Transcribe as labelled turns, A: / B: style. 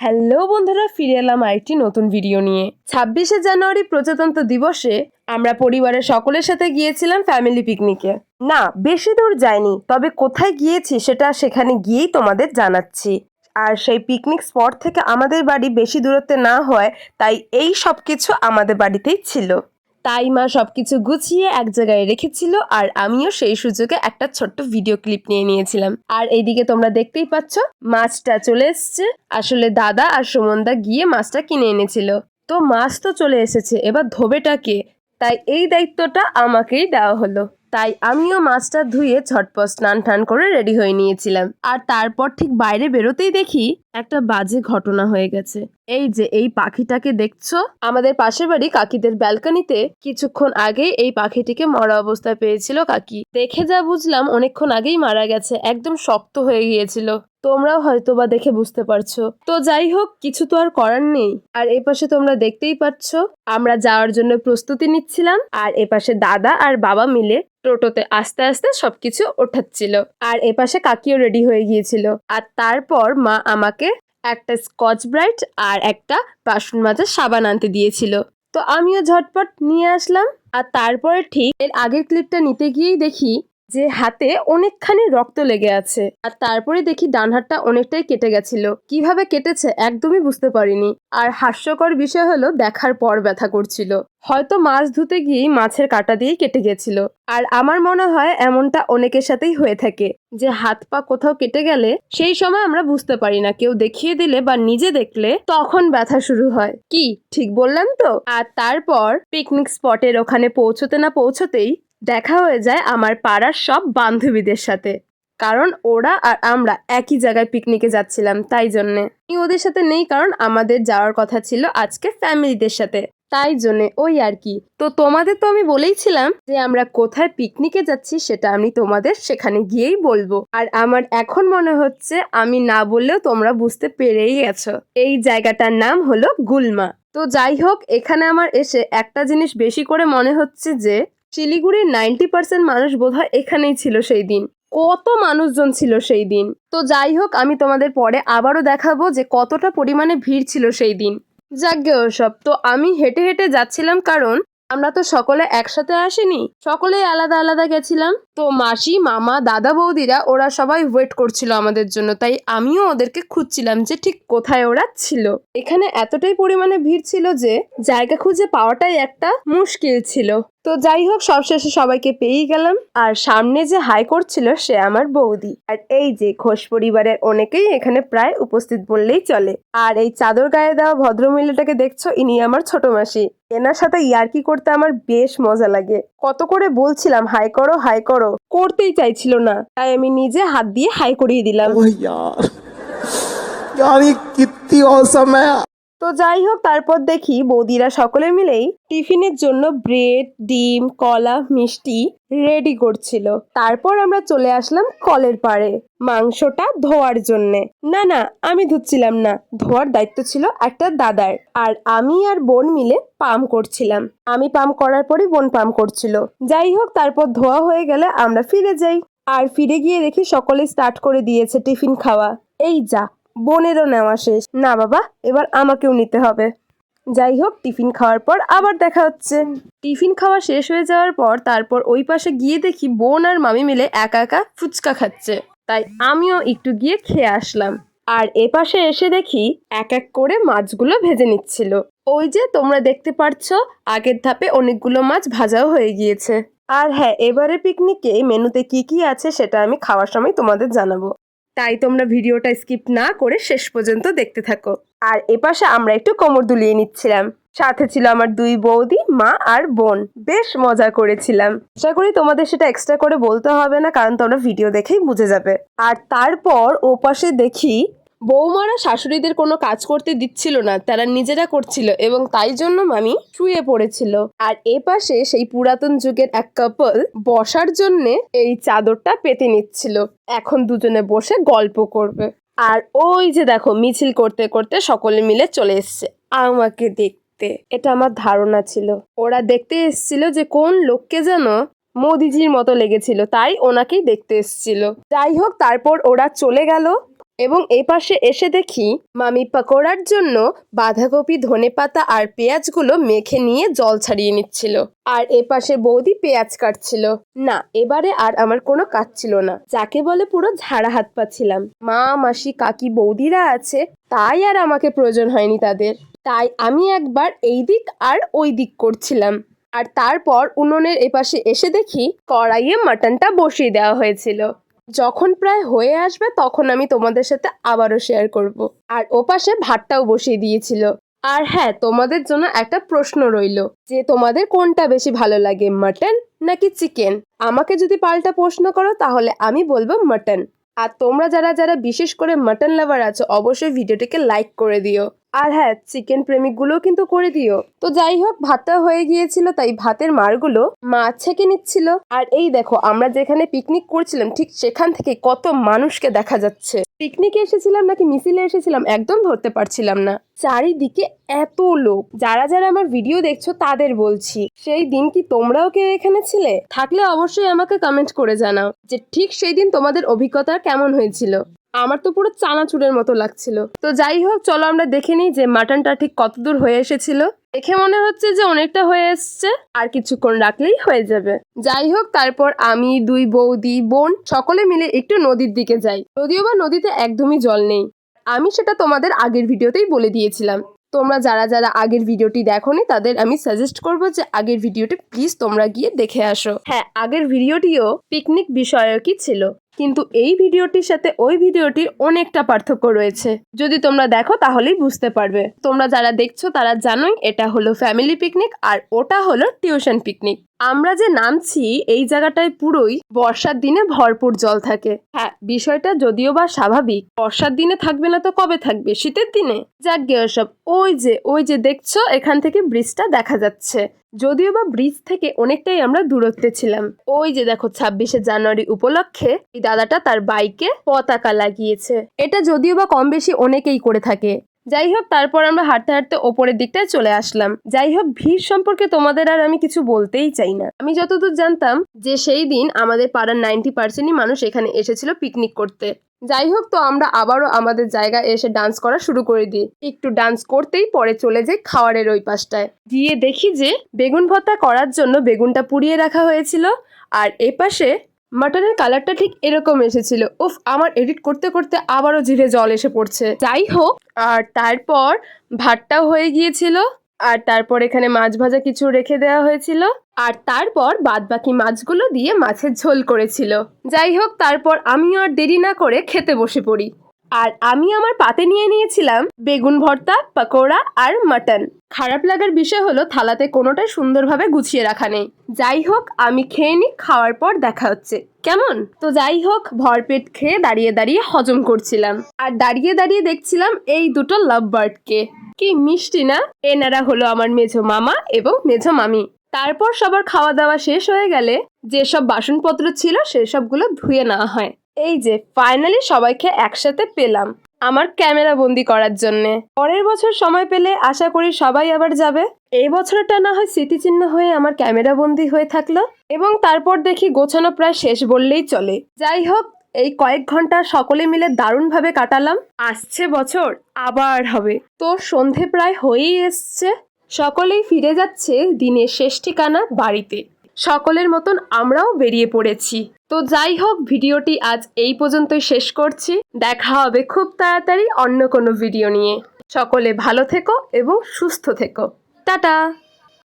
A: Hello বন্ধুরা, ফিরে এলাম আরেকটি নতুন ভিডিও নিয়ে। ছাব্বিশে জানুয়ারি প্রজাতন্ত্র দিবসে আমরা পরিবারের সকলের সাথে গিয়েছিলাম ফ্যামিলি পিকনিকে না, বেশি দূর যাইনি, তবে কোথায় গিয়েছি সেটা সেখানে গিয়েই তোমাদের জানাচ্ছি। আর সেই পিকনিক স্পট থেকে আমাদের বাড়ি বেশি দূরত্বে না হয়, তাই এই সব কিছু আমাদের বাড়িতেই ছিল। তাই মা সব কিছু গুছিয়ে এক জায়গায় রেখেছিল আর আমিও সেই সুযোগে একটা ছোট্ট ভিডিও ক্লিপ নিয়ে নিয়েছিলাম। আর এইদিকে তোমরা দেখতেই পাচ্ছ, মাছটা চলে এসছে। আসলে দাদা আর সুমনদা গিয়ে মাছটা কিনে এনেছিল। তো মাছ তো চলে এসেছে, এবার ধোবেটাকে। তাই এই দায়িত্বটা আমাকেই দেওয়া হলো। তাই আমিও মাছটা ধুয়ে ঝটপট স্নান টান করে রেডি হয়ে নিয়েছিলাম। আর তারপর ঠিক বাইরে বেরোতেই দেখি একটা বাজে ঘটনা হয়ে গেছে। এই যে, এই পাখিটাকে দেখছ? আমাদের পাশের বাড়ি কাকিদের ব্যালকনিতে কিছুক্ষণ আগে এই পাখিটিকে মরা অবস্থায় পেয়েছিল কাকি। দেখে যা বুঝলাম, অনেকক্ষণ আগেই মারা গেছে, একদম শক্ত হয়ে গিয়েছিল। তোমরাও হয়তো বা দেখে বুঝতে পারছ। তো যাই হোক, কিছু তো আর করার নেই। আর এ পাশে তোমরা দেখতেই পাচ্ছ আমরা যাওয়ার জন্য প্রস্তুতি নিচ্ছিলাম, আর এপাশে দাদা আর বাবা মিলে টোটোতে আস্তে আস্তে সবকিছু ওঠাচ্ছিল। আর এপাশে কাকিও রেডি হয়ে গিয়েছিল। আর তারপর মা আমাকে একটা স্কচ ব্রাইট আর একটা বাসন মাজার সাবান আনতে দিয়েছিল। তো আমিও ঝটপট নিয়ে আসলাম। আর তারপরে ঠিক এর আগের ক্লিপটা নিতে গিয়েই দেখি যে হাতে অনেকখানি রক্ত লেগে আছে। আর তারপরে দেখি ডান হাতটা অনেকটাই কেটে গেছিল। কীভাবে কেটেছে একদমই বুঝতে পারিনি। আর হাস্যকর বিষয় হলো, দেখার পর ব্যথা করছিল। হয়তো মাছ ধুতে গিয়েই মাছের কাঁটা দিয়েই কেটে গেছিল। আর আমার মনে হয় এমনটা অনেকের সাথেই হয়ে থাকে। যে হাত পা কোথাও কেটে গেলে, সেই সময় আমরা বুঝতে পারি না। কেউ দেখিয়ে দিলে বা নিজে দেখলে তখন ব্যথা শুরু হয়। কি, ঠিক বললাম তো? আর তারপর পিকনিক স্পটের ওখানে পৌঁছতে না পৌঁছতেই দেখা হয়ে যায় আমার পাড়ার সব বান্ধবীদের সাথে। কারণ ওরা আর আমরা একই জায়গায় পিকনিকে যাচ্ছিলাম, তাই জন্যে। ওদের সাথে নেই কারণ আমাদের যাওয়ার কথা ছিল আজকে ফ্যামিলিদের সাথে। তাই জন্যে ওই আর কি। তো তোমাদের তো আমি বলেইছিলাম যে আমরা কোথায় পিকনিকে যাচ্ছি সেটা আমি তোমাদের সেখানে গিয়েই বলব। আর আমার এখন মনে হচ্ছে আমি না বললেও তোমরা বুঝতে পেরেই গেছো। এই জায়গাটার নাম হলো গুলমা। তো যাই হোক, এখানে আমার এসে একটা জিনিস বেশি করে মনে হচ্ছে যে শিলিগুড়ির নাইনটি পার্সেন্ট মানুষ বোধহয় এখানেই ছিল সেই দিন। কত মানুষজন ছিল সেই দিন। তো যাই হোক, আমি তোমাদের পরে আবারও দেখাবো যে কতটা পরিমাণে ভিড় ছিল সেই দিন। যাকগে ওসব, তো আমি হেঁটে হেঁটে যাচ্ছিলাম কারণ আমরা তো সকলে একসাথে আসিনি, সকলেই আলাদা আলাদা গেছিলাম। তো মাসি, মামা, দাদা, বৌদিরা ওরা সবাই ওয়েট করছিল আমাদের জন্য, তাই আমিও ওদেরকে খুঁজছিলাম যে ঠিক কোথায় ওরা ছিল। এখানে এতটাই পরিমাণে ভিড় ছিল যে জায়গা খুঁজে পাওয়াটাই একটা মুশকিল ছিল। তো যাই হোক সবশেষে সবাইকে পেয়েই গেলাম আর সামনে যে হাই করছিল সে আমার বৌদি আর এই যে ঘোষ পরিবারের অনেকেই এখানে প্রায় উপস্থিত বললেই চলে আর এই চাদর গায়ে দেওয়া ভদ্রমহিলাটাকে দেখছো ইনি আমার ছোট মাসি এনার সাথে ইয়ার্কি করতে আমার বেশ মজা লাগে কত করে বলছিলাম হাই করো হাই করো করতেই চাইছিল না তাই আমি নিজে হাত দিয়ে হাই করিয়ে দিলাম
B: ओह यार यार ये कितनी औसम है
A: তো যাই হোক, তারপর দেখি বৌদিরা সকলে মিলেই টিফিনের জন্য ব্রেড, ডিম, কলা, মিষ্টি রেডি করছিল। তারপর আমরা চলে আসলাম কলের পাড়ে মাংসটা ধোয়ার জন্যে। না না, আমি ধুচ্ছিলাম না, ধোয়ার দায়িত্ব ছিল একটা দাদার আর আমি আর বোন মিলে পাম করছিলাম। আমি পাম করার পরই বোন পাম করছিল। যাই হোক, তারপর ধোয়া হয়ে গেলে আমরা ফিরে যাই। আর ফিরে গিয়ে দেখি সকলে স্টার্ট করে দিয়েছে টিফিন খাওয়া। এই যা বোনেরও নেওয়া শেষ। না বাবা, এবার আমাকেও নিতে হবে। যাই হোক, টিফিন খাওয়ার পর আবার দেখা হচ্ছে। টিফিন খাওয়া শেষ হয়ে যাওয়ার পর তারপর ওই পাশে গিয়ে দেখি বোন আর মামি মিলে একা একা ফুচকা খাচ্ছে। তাই আমিও একটু গিয়ে খেয়ে আসলাম। আর এ পাশে এসে দেখি এক এক করে মাছগুলো ভেজে নিচ্ছিল। ওই যে তোমরা দেখতে পারছ, আগের ধাপে অনেকগুলো মাছ ভাজাও হয়ে গিয়েছে। আর হ্যাঁ এবারে পিকনিকে মেনুতে কি কি আছে সেটা আমি খাওয়ার সময় তোমাদের জানাব। তাই তোমরা ভিডিওটা স্কিপ না করে শেষ পর্যন্ত দেখতে থাকো। আর এপাশে আমরা একটু কোমর দুলিয়ে নিচ্ছিলাম। সাথে ছিল আমার দুই বৌদি, মা আর বোন। বেশ মজা করেছিলাম। আশা করি তোমাদের সেটা এক্সট্রা করে বলতে হবে না, কারণ তোমরা ভিডিও দেখেই বুঝে যাবে। আর তারপর ওপাশে দেখি বৌমারা শাশুড়িদের কোনো কাজ করতে দিচ্ছিল না, তারা নিজেরা করছিল এবং তাই জন্য মামি শুয়ে পড়েছিল। আর এ পাশে সেই পুরাতন যুগের এক কাপল বসার জন্যে এই চাদরটা পেতে নিচ্ছিল। এখন দুজনে বসে গল্প করবে। আর ওই যে দেখো, মিছিল করতে করতে সকলে মিলে চলে এসছে। আমাকে দেখতে। এটা আমার ধারণা ছিল। ওরা দেখতে এসছিল যে কোন লোককে যেন মোদিজির মতো লেগেছিল, তাই ওনাকেই দেখতে এসছিল। যাই হোক, তারপর ওরা চলে গেল। এবং এই পাশে এসে দেখি মামি পাকোড়ার জন্য বাঁধাকপি, ধনেপাতা আর পেঁয়াজগুলো মেখে নিয়ে জল ছাড়িয়ে নিচ্ছিল। আর এ পাশে বৌদি পেঁয়াজ কাটছিল। না, এবারে আর আমার কোনো কাজ ছিল না। যাকে বলে পুরো ঝাড়া হাত পাচ্ছিলাম। মা, মাসি, কাকি, বৌদিরা আছে, তাই আর আমাকে প্রয়োজন হয়নি তাদের। তাই আমি একবার এই দিক আর ওই দিক করছিলাম। আর তারপর উনুনের এপাশে এসে দেখি কড়াইয়ে মাটনটা বসিয়ে দেওয়া হয়েছিল। যখন প্রায় হয়ে আসবে, তখন আমি তোমাদের সাথে আবারও শেয়ার করব। আর ওপাশে ভাতটাও বসিয়ে দিয়েছিল। আর হ্যাঁ তোমাদের জন্য একটা প্রশ্ন রইল। যে তোমাদের কোনটা বেশি ভালো লাগে, মাটন নাকি চিকেন? আমাকে যদি পাল্টা প্রশ্ন করো, তাহলে আমি বলব মাটন। আর তোমরা যারা যারা বিশেষ করে মাটন লাভার আছো, অবশ্যই ভিডিওটিকে লাইক করে দিও। আর হ্যাঁ চিকেন প্রেমিকগুলো কিন্তু করে দিও। তো যাই হোক, ভাতটা হয়ে গিয়েছিল, তাই ভাতের মারগুলো মা ছেঁকে নিচ্ছিল। আর এই দেখো, আমরা যেখানে পিকনিক করছিলাম, ঠিক সেখান থেকে কত মানুষকে দেখা যাচ্ছে। পিকনিকে এসেছিলাম নাকি মিছিলে এসেছিলাম একদম ধরতে পারছিলাম না। চারিদিকে এত লোক। যারা যারা আমার ভিডিও দেখছ তাদের বলছি, সেই দিন কি তোমরাও কেউ এখানে ছিলে? থাকলে অবশ্যই আমাকে কমেন্ট করে জানাও যে ঠিক সেই দিন তোমাদের অভিজ্ঞতা কেমন হয়েছিল। আমার তো পুরো চানাচুরের মতো লাগছিল। তো যাই হোক, চলো আমরা দেখে নিই যে মাটনটা ঠিক কতদূর হয়ে এসেছিল। দেখে মনে হচ্ছে যে অনেকটা হয়ে এসছে, আর কিছুক্ষণ রাখলেই হয়ে যাবে। যাই হোক, তারপর আমি, দুই বৌদি, বোন সকলে মিলে একটু নদীর দিকে যাই। যদিও বা নদীতে একদমই জল নেই। আমি সেটা তোমাদের আগের ভিডিওতেই বলে দিয়েছিলাম। তোমরা যারা যারা আগের ভিডিওটি দেখোনি, তাদের আমি সাজেস্ট করব যে আগের ভিডিওটি প্লিজ তোমরা গিয়ে দেখে আসো। হ্যাঁ আগের ভিডিওটিও পিকনিক বিষয়কই ছিল। কিন্তু এই ভিডিওটির সাথে ওই ভিডিওটির অনেকটা পার্থক্য রয়েছে। যদি তোমরা দেখো, তাহলেই বুঝতে পারবে। তোমরা যারা দেখছ, তারা জানোই এটা হলো ফ্যামিলি পিকনিক আর ওটা হলো টিউশন পিকনিক আমরা যে নামছি, এই জায়গাটায় পুরোই বর্ষার দিনে ভরপুর জল থাকে। হ্যাঁ বিষয়টা যদিও বা স্বাভাবিক, বর্ষার দিনে থাকবে না তো কবে থাকবে? শীতের দিনে? যাক গে সব ওই যে ওই যে দেখছ, এখান থেকে ব্রিজটা দেখা যাচ্ছে। যদিও বা ব্রিজ থেকে অনেকটাই আমরা দূরত্বে ছিলাম। ওই যে দেখো, ছাব্বিশে জানুয়ারি উপলক্ষে এই দাদাটা তার বাইকে পতাকা লাগিয়েছে। এটা যদিও বা কম বেশি অনেকেই করে থাকে। যাই হোক, তারপর আমরা হাঁটতে হাঁটতে ওপরের দিকটায় চলে আসলাম। যাই হোক, ভিড় সম্পর্কে তোমাদের আর আমি কিছু বলতেই চাই না। আমি যতদূর জানতাম যে সেই দিন আমাদের পাড়ার নাইনটি পার্সেন্টই মানুষ এখানে এসেছিল পিকনিক করতে। যাই হোক তো, আমরা আবারও আমাদের জায়গায় এসে ডান্স করা শুরু করে দিই। একটু ডান্স করতেই পরে চলে যাই খাওয়ারের ওই পাশটায়। গিয়ে দেখি যে, বেগুন ভর্তা করার জন্য বেগুনটা পুড়িয়ে রাখা হয়েছিল। আর এ পাশে মাটনের কালারটা ঠিক এরকম এসেছিল। উফ, আমার এডিট করতে করতে আবারও জিভে জল এসে পড়ছে। যাই হোক আর তারপর ভাতটাও হয়ে গিয়েছিল। আর তারপর এখানে মাছ ভাজা কিছু রেখে দেওয়া হয়েছিল। আর তারপর বাদবাকি মাছগুলো দিয়ে মাছের ঝোল করেছিল। যাই হোক, তারপর আমি আর দেরি না করে খেতে বসে পড়ি। আর আমি আমার পাতে নিয়ে নিয়েছিলাম বেগুন ভর্তা, পকোড়া আর মাটন। খারাপ লাগার বিষয় হলো থালাতে কোনোটাই সুন্দরভাবে গুছিয়ে রাখা নেই। যাই হোক, আমি খেয়ে নিই, খাওয়ার পর দেখা হচ্ছে। কেমন? তো যাই হোক, ভরপেট খেয়ে দাঁড়িয়ে দাঁড়িয়ে হজম করছিলাম। আর দাঁড়িয়ে দাঁড়িয়ে দেখছিলাম এই দুটো লাভ বার্ডকে কি মিষ্টি না? এনারা হলো আমার মেঝো মামা এবং মেঝো মামি। তারপর সবার খাওয়া দাওয়া শেষ হয়ে গেলে যেসব বাসনপত্র ছিল, সেসবগুলো ধুয়ে নেওয়া হয়। এই যে ফাইনালি সবাইকে একসাথে পেলাম আমার ক্যামেরা বন্দি করার জন্য। পরের বছর সময় পেলে আশা করি সবাই আবার যাবে। এই বছরটা না হয় স্মৃতিচিহ্ন হয়ে আমার ক্যামেরা বন্দি হয়ে থাকল এবং তারপর দেখি গোছানো প্রায় শেষ বললেই চলে। যাই হোক, এই কয়েক ঘণ্টা সকলে মিলে দারুণভাবে কাটালাম। আসছে বছর, আবার হবে। তো সন্ধে প্রায় হয়েই এসছে। সকলেই ফিরে যাচ্ছে দিনের শেষ ঠিকানা বাড়িতে। সকলের মতন আমরাও বেরিয়ে পড়েছি। তো যাই হোক, ভিডিওটি আজ এই পর্যন্তই শেষ করছি। দেখা হবে খুব তাড়াতাড়ি অন্য কোনো ভিডিও নিয়ে। সকলে ভালো থেকো এবং সুস্থ থেকো। টাটা!